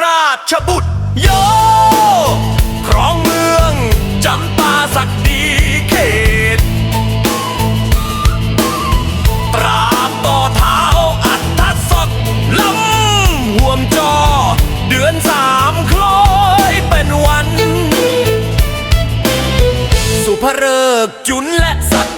ราชบุตรโยครองเมืองจำปาสักดีเขตตราบต่อเท้าอัฐศกลำห่วมจอ เดือนสามคล้อยเป็นวัน สุภเริกจุนและสัก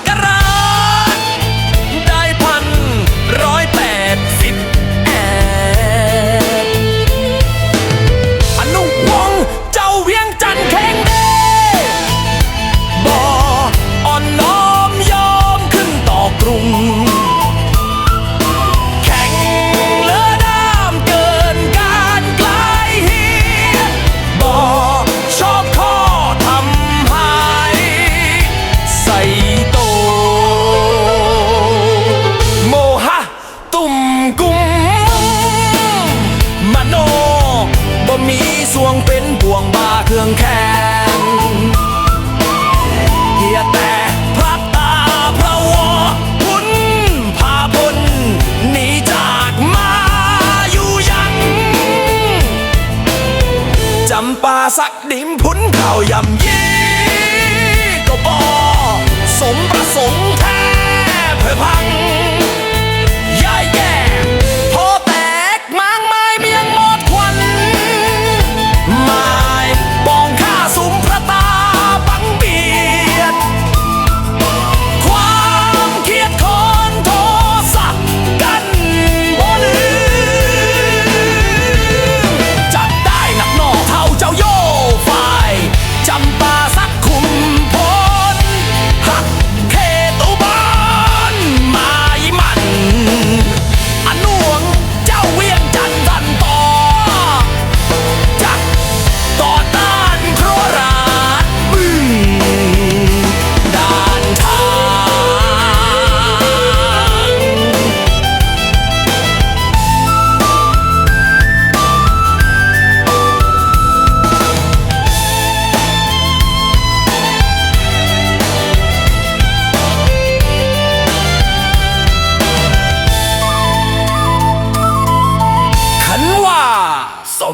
ห่วงบาเครื่องแข็งเฮียแต่พระตาพระวอพุนพาพลหนีจากมาอยู่ยังจำปาสักดิมพุนข่าวยำยีก็บอสมประสงค์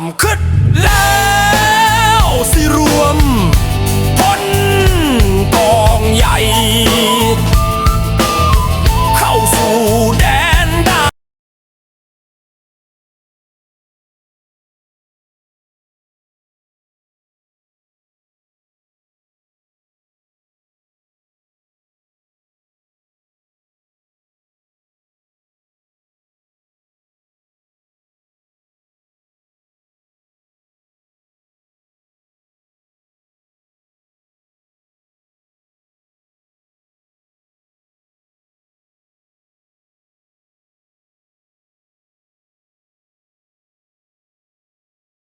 มคิดแล้ว